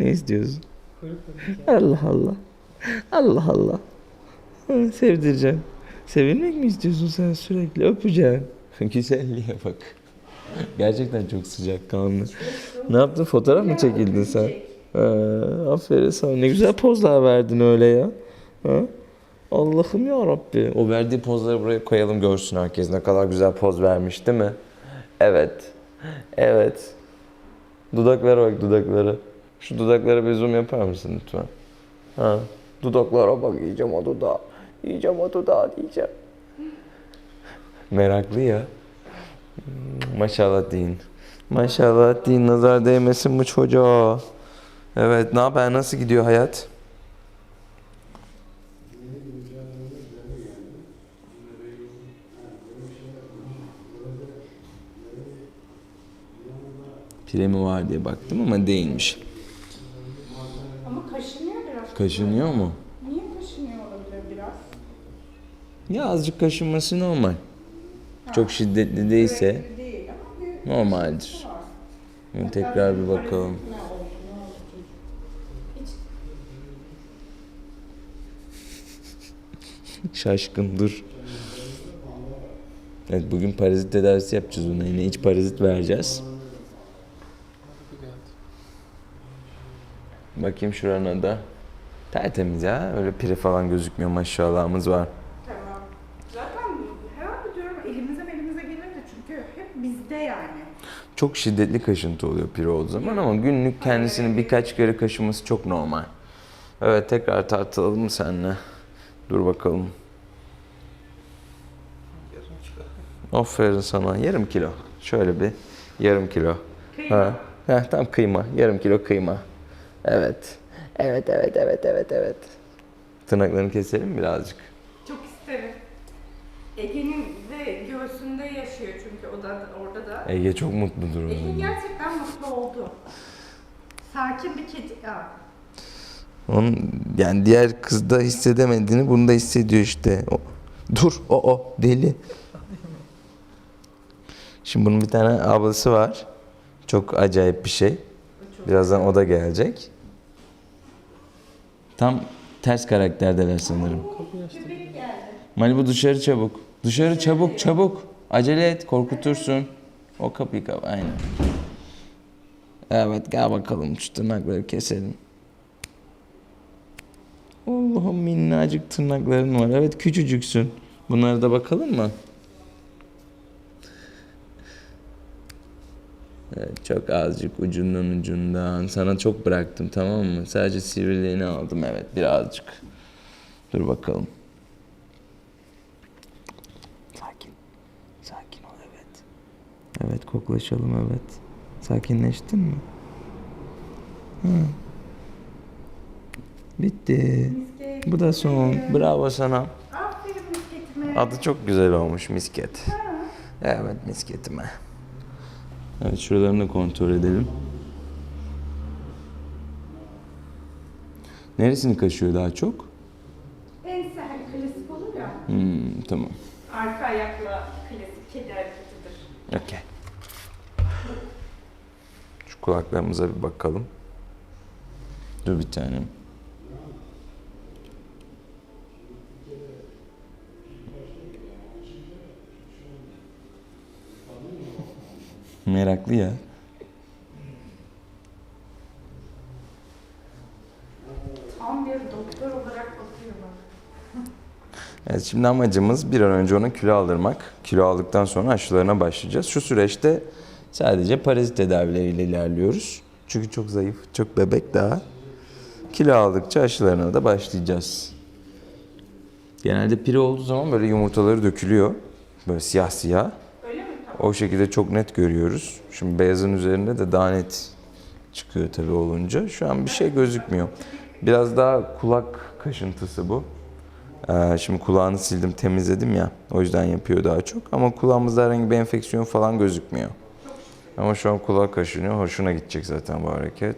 Ne tabii Allah Allah. Allah Allah. Hı, Sevdireceğim. Sevilmek mi istiyorsun sen sürekli? Öpeceğim. Güzelliğe bak. Gerçekten çok sıcak kanlı. Ne yaptın? Fotoğraf mı çekildin sen? Ha, aferin sana. Ne güzel pozlar verdin öyle ya. Ha? Allah'ım ya Rabbi. O verdiği pozları buraya koyalım görsün herkes ne kadar güzel poz vermiş değil mi? Evet. Evet. Dudaklara bak dudaklara. Şu dudaklara bir zoom yapar mısın lütfen? Ha. Dudaklara bak yiyeceğim o dudağı. Yiyeceğim o dudağı diyeceğim. Meraklı ya. Maşallah deyin. Maşallah deyin nazar değmesin bu çocuğa. Evet ne haber nasıl gidiyor hayat? Pire mi var diye baktım ama değilmiş. Kaşınıyor mu? Niye kaşınıyor olabilir biraz? Ya azıcık kaşınması normal. Çok şiddetli değilse Sürekli değil ama bir normaldir. var. Şimdi tekrar bir bakalım. Ne oldu, ne oldu çocuk? Hiç Şaşkın dur. Evet bugün parazit tedavisi yapacağız ona. Yine iç parazit vereceğiz. Bakayım şurana da. Tertemiz ya. Öyle pire falan gözükmüyor maşallahımız var. tamam. Zaten herhalde diyorum elimize elimize gelir de çünkü hep bizde yani. Çok şiddetli kaşıntı oluyor pire olduğu zaman ama günlük kendisini birkaç kere kaşıması çok normal. Evet tekrar tartılalım seninle. Dur bakalım. Aferin sana. Yarım kilo. Şöyle bir yarım kilo. Kıyma. Ha. Heh, tam kıyma. Yarım kilo kıyma. Evet. Evet, evet, evet, evet, evet. Tırnaklarını keselim mi birazcık. Çok isterim. Ege'nin de göğsünde yaşıyor çünkü o da orada da. Ege çok mutludur o Ege gerçekten mutlu oldu. Sakin bir kedi. Ya, Onun yani diğer kızda hissedemediğini bunda hissediyor işte. O, dur o o deli. Şimdi bunun bir tane ablası var. Çok acayip bir şey. Birazdan o da gelecek. Tam ters karakterdeler sanırım. Malibu dışarı çabuk. Dışarı çabuk çabuk. Acele et korkutursun. O kapıyı kap aynen. Evet gel bakalım şu tırnakları keselim. Allah'ım minnacık tırnakların var. Evet küçücüksün. Bunlara da bakalım mı? Çok azıcık ucundan ucundan. Sana çok bıraktım tamam mı? Sadece sivriliğini aldım evet birazcık. Dur bakalım. Sakin. Sakin ol evet. Evet koklaşalım evet. Sakinleştin mi? Hı. Bitti. Misket. Bu da son. Bravo sana. Aferin misketime. Adı çok güzel olmuş misket. Evet misketime. Evet şuralarını da kontrol edelim. Neresini kaşıyor daha çok? Ense hani klasik olur ya. Hmm, tamam. Arka ayakla klasik kedi hareketidir. Okey. Şu kulaklarımıza bir bakalım. Dur bir tanem. Meraklı ya. Tam bir doktor olarak bakıyor bak. Evet şimdi amacımız bir an önce ona kilo aldırmak. Kilo aldıktan sonra aşılarına başlayacağız. Şu süreçte sadece parazit tedavileriyle ilerliyoruz. Çünkü çok zayıf, çok bebek daha. Kilo aldıkça aşılarına da başlayacağız. Genelde piri olduğu zaman böyle yumurtaları dökülüyor. Böyle siyah siyah. O şekilde çok net görüyoruz. Şimdi beyazın üzerinde de daha net çıkıyor tabii olunca. Şu an bir şey gözükmüyor. Biraz daha kulak kaşıntısı bu. Ee, şimdi kulağını sildim, temizledim ya. O yüzden yapıyor daha çok. Ama kulağımızda herhangi bir enfeksiyon falan gözükmüyor. Ama şu an kulak kaşınıyor. Hoşuna gidecek zaten bu hareket.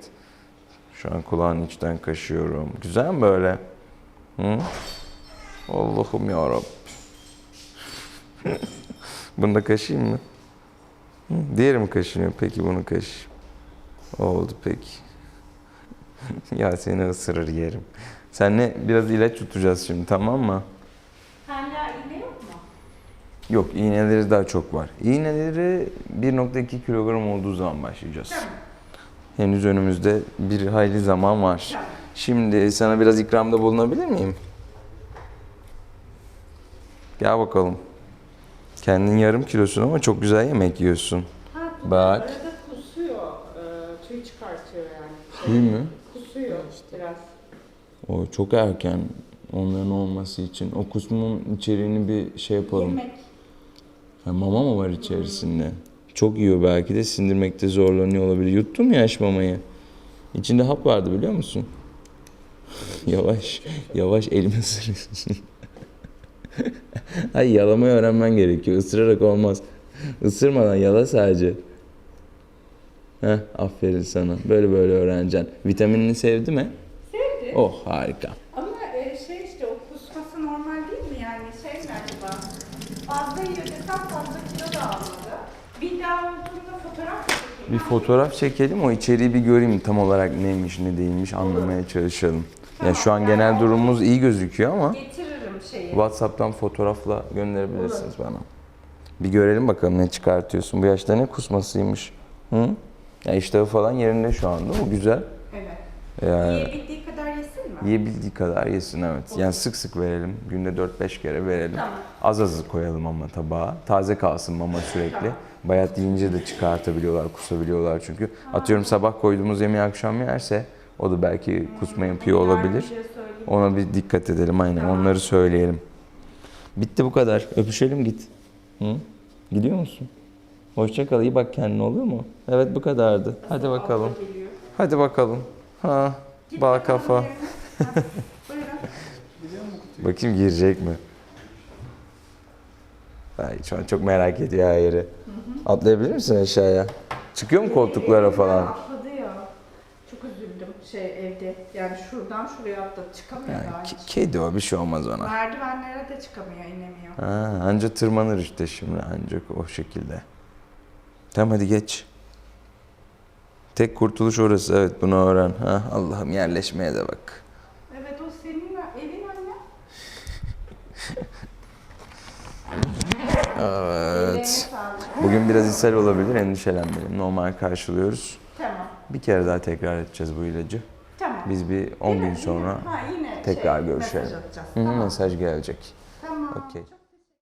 Şu an kulağın içten kaşıyorum. Güzel mi böyle? Hı? Allah'ım ya Bunu da kaşıyım mı? Hı, Diğeri mi kaşınıyor? Peki bunu kaş. Oldu peki. ya seni ısırır yerim. Seninle biraz ilaç tutacağız şimdi tamam mı? Hala iğne yok mu? Yok iğneleri daha çok var. İğneleri 1.2 kilogram olduğu zaman başlayacağız. Tamam. Henüz önümüzde bir hayli zaman var. Tamam. Şimdi sana biraz ikramda bulunabilir miyim? Gel bakalım. Kendin yarım kilosun ama çok güzel yemek yiyorsun. Ha, bu Bak. Arada kusuyor. Ee, tüy çıkartıyor yani. Değil mi? Kusuyor biraz. O çok erken onların olması için. O kusmun içeriğini bir şey yapalım. Yemek. Ha, mama mı var içerisinde? Çok yiyor belki de sindirmekte zorlanıyor olabilir. Yuttun mu yaş mamayı? İçinde hap vardı biliyor musun? yavaş, yavaş elimi ısırıyorsun. Ay yalamayı öğrenmen gerekiyor. Isırarak olmaz. Isırmadan yala sadece. Heh, aferin sana. Böyle böyle öğreneceksin. Vitaminini sevdi mi? Sevdi. Oh harika. Ama e, şey işte o kusması normal değil mi yani şey mi acaba? Fazla yiyor desem fazla kilo da almadı. Bir daha olduğunda fotoğraf da çekeyim. Bir fotoğraf çekelim o içeriği bir göreyim tam olarak neymiş ne değilmiş anlamaya çalışalım. Ya şu an genel durumumuz iyi gözüküyor ama Getiririm şeyi. WhatsApp'tan fotoğrafla gönderebilirsiniz bana. Bir görelim bakalım ne çıkartıyorsun. Bu yaşta ne kusmasıymış? Hı? Ya iştahı falan yerinde şu anda. O güzel. Evet. Ya, Yiyebildiği kadar yesin mi? yiyebildiği kadar yesin evet. Yani sık sık verelim. Günde 4-5 kere verelim. Tamam. Az az koyalım ama tabağa. Taze kalsın mama sürekli. Tamam. Bayat yiyince de çıkartabiliyorlar, kusabiliyorlar çünkü. Atıyorum sabah koyduğumuz yemeği akşam yerse o da belki kusma yapıyor olabilir. Ona bir dikkat edelim aynen. Onları söyleyelim. Bitti bu kadar. Öpüşelim git. Hı? Gidiyor musun? Hoşça kal. iyi bak kendine olur mu? Evet bu kadardı. Hadi bakalım. Hadi bakalım. Ha, bakalım kafa. Bakayım girecek mi? Ay şu an çok merak ediyor her yeri. Atlayabilir misin aşağıya? Çıkıyor mu koltuklara falan? Atladı ya. Çok üzüldüm şey evde. Yani şuradan şuraya atladı. Çıkamıyor Yani daha hiç. kedi o bir şey olmaz ona. Merdivenlere de çıkamıyor, inemiyor. Ha, anca tırmanır işte şimdi ancak o şekilde. Tamam hadi geç. Tek kurtuluş orası evet bunu öğren. Ha, Allah'ım yerleşmeye de bak. Evet o senin evin anne. Evet. Bugün biraz ishal olabilir endişelenmeyelim. Normal karşılıyoruz. Bir kere daha tekrar edeceğiz bu ilacı. Tamam. Biz bir 10 Yine- gün sonra yine, ha, yine tekrar şey, görüşelim. Mesaj. Hı hı, Tamam. mesaj gelecek. Tamam. Çok